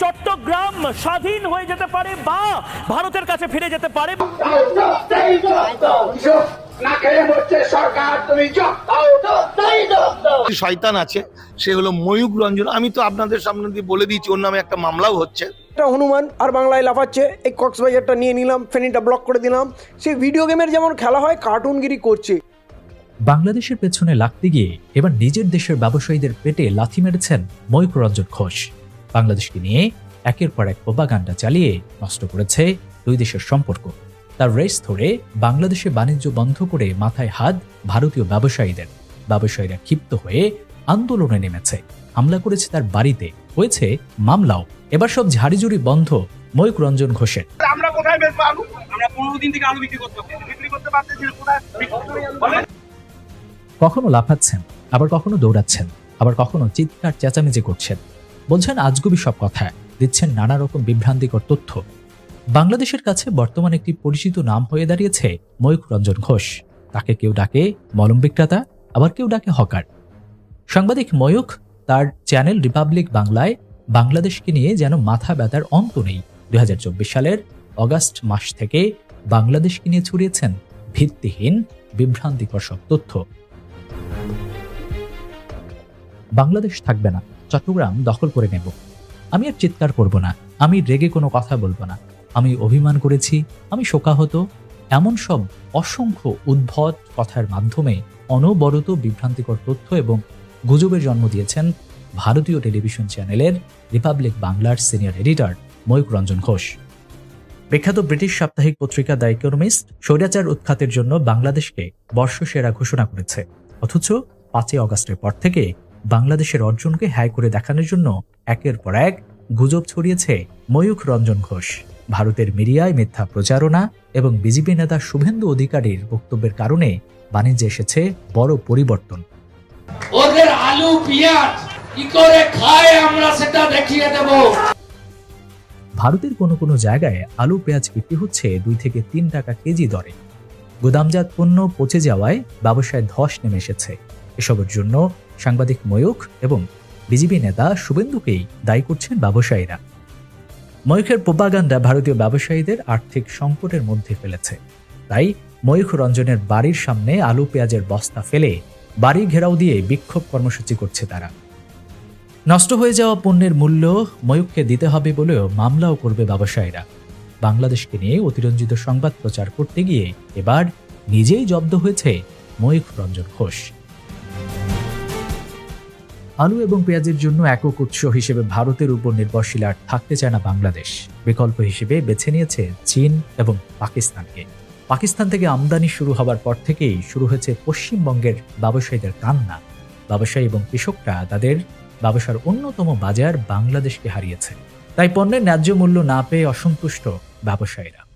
চট্টগ্রাম স্বাধীন হয়ে যেতে পারে বা ভারতের কাছে ফিরে যেতে পারে। শয়তান আছে সে হলো ময়ূক রঞ্জন। আমি তো আপনাদের সামনে দিয়ে বলে দিয়েছি ওর নামে একটা মামলাও হচ্ছে। একটা হনুমান আর বাংলায় লাফাচ্ছে এই কক্সবাজারটা নিয়ে নিলাম ফেনিটা ব্লক করে দিলাম। সেই ভিডিও গেমের যেমন খেলা হয় কার্টুনগিরি করছে। বাংলাদেশের পেছনে লাগতে গিয়ে এবার নিজের দেশের ব্যবসায়ীদের পেটে লাথি মেরেছেন ময়ূক রঞ্জন ঘোষ। বাংলাদেশকে নিয়ে একের পর এক প্রোপাগান্ডা চালিয়ে নষ্ট করেছে দুই দেশের সম্পর্ক। তার রেস ধরে বাংলাদেশে বাণিজ্য বন্ধ করে মাথায় হাত ভারতীয় ব্যবসায়ীদের। ব্যবসায়ীরা ক্ষিপ্ত হয়ে আন্দোলনে নেমেছে। হামলা করেছে তার বাড়িতে। হয়েছে মামলাও। এবার সব ঝাড়িঝুড়ি বন্ধ ময়ূক রঞ্জন ঘোষের। আমরা কোথায় আলু? আমরা পনেরো দিন থেকে আলু বিক্রি করতে বিক্রি করতে পারতেছি না কোথায়? বলেন। কখনো লাফাচ্ছেন আবার কখনো দৌড়াচ্ছেন আবার কখনো চিৎকার চেঁচামেচি করছেন। বলছেন, আজগুবি সব কথা দিচ্ছেন নানা রকম বিভ্রান্তিকর তথ্য। বাংলাদেশের কাছে বর্তমান একটি পরিচিত নাম হয়ে দাঁড়িয়েছে ময়ূক রঞ্জন ঘোষ। তাকে কেউ ডাকে মলম বিক্রেতা, আবার কেউ ডাকে হকার। সাংবাদিক ময়ূক তার চ্যানেল রিপাবলিক বাংলায় বাংলাদেশকে নিয়ে যেন মাথা ব্যথার অন্ত নেই। দুই হাজার চব্বিশ সালের অগাস্ট মাস থেকে বাংলাদেশকে নিয়ে ছড়িয়েছেন ভিত্তিহীন, বিভ্রান্তিকর সব তথ্য। বাংলাদেশ থাকবে না। চট্টগ্রাম দখল করে নেব। আমি আর চিৎকার করব না। আমি রেগে কোনো কথা বলব না। আমি অভিমান করেছি। আমি শোকাহত। এমন সব অসংখ্য উদ্ভট কথার মাধ্যমে অনবরত বিভ্রান্তিকর তথ্য এবং গুজবের জন্ম দিয়েছেন ভারতীয় টেলিভিশন চ্যানেলের রিপাবলিক বাংলার সিনিয়র এডিটর ময়ূক রঞ্জন ঘোষ। বিখ্যাত ব্রিটিশ সাপ্তাহিক পত্রিকা দ্য ইকোনমিস্ট স্বৈরাচার উৎখাতের জন্য বাংলাদেশকে বর্ষসেরা ঘোষণা করেছে। অথচ পাঁচই অগস্টের পর থেকে বাংলাদেশের অর্জনকে হ্যায় করে দেখানোর জন্য একের পর এক গুজব ছড়িয়েছে ময়ূখ রঞ্জন ঘোষ। ভারতের মিডিয়ায় মিথ্যা প্রচারণা এবং বিজেপি নেতা শুভেন্দু অধিকারীর বক্তব্যের কারণে বাণিজ্যে এসেছে বড় পরিবর্তন। ওদের আলু পেঁয়াজ কি করে খায় আমরা সেটা দেখিয়ে দেব। ভারতের কোনো কোনো জায়গায় আলু পেঁয়াজ বিক্রি হচ্ছে দুই থেকে তিন টাকা কেজি দরে। গুদামজাত পণ্য পচে যাওয়ায় ব্যবসায় ধস নেমে এসেছে। এসবের জন্য সাংবাদিক ময়ূখ এবং বিজেপি নেতা শুভেন্দুকেই দায়ী করছেন ব্যবসায়ীরা। ময়ূখের প্রোপাগান্ডা ভারতীয় ব্যবসায়ীদের আর্থিক সংকটের মধ্যে ফেলেছে। তাই ময়ূখ রঞ্জনের বাড়ির সামনে আলু পেঁয়াজের বস্তা ফেলে বাড়ি ঘেরাও দিয়ে বিক্ষোভ কর্মসূচি করছে তারা। নষ্ট হয়ে যাওয়া পণ্যের মূল্য ময়ূখকে দিতে হবে বলেও মামলাও করবে ব্যবসায়ীরা। বাংলাদেশকে নিয়ে অতিরঞ্জিত সংবাদ প্রচার করতে গিয়ে এবার নিজেই জব্দ হয়েছে ময়ূখ রঞ্জন ঘোষ। আলু এবং পেঁয়াজের জন্য একক উৎস হিসেবে ভারতের উপর নির্ভরশীল আর থাকতে চায় না বাংলাদেশ। বিকল্প হিসেবে বেছে নিয়েছে চীন এবং পাকিস্তানকে। পাকিস্তান থেকে আমদানি শুরু হবার পর থেকেই শুরু হয়েছে পশ্চিমবঙ্গের ব্যবসায়ীদের কান্না। ব্যবসায়ী এবং কৃষকরা তাদের ব্যবসার অন্যতম বাজার বাংলাদেশকে হারিয়েছে। তাই পণ্যের ন্যায্য মূল্য না পেয়ে অসন্তুষ্ট ব্যবসায়ীরা।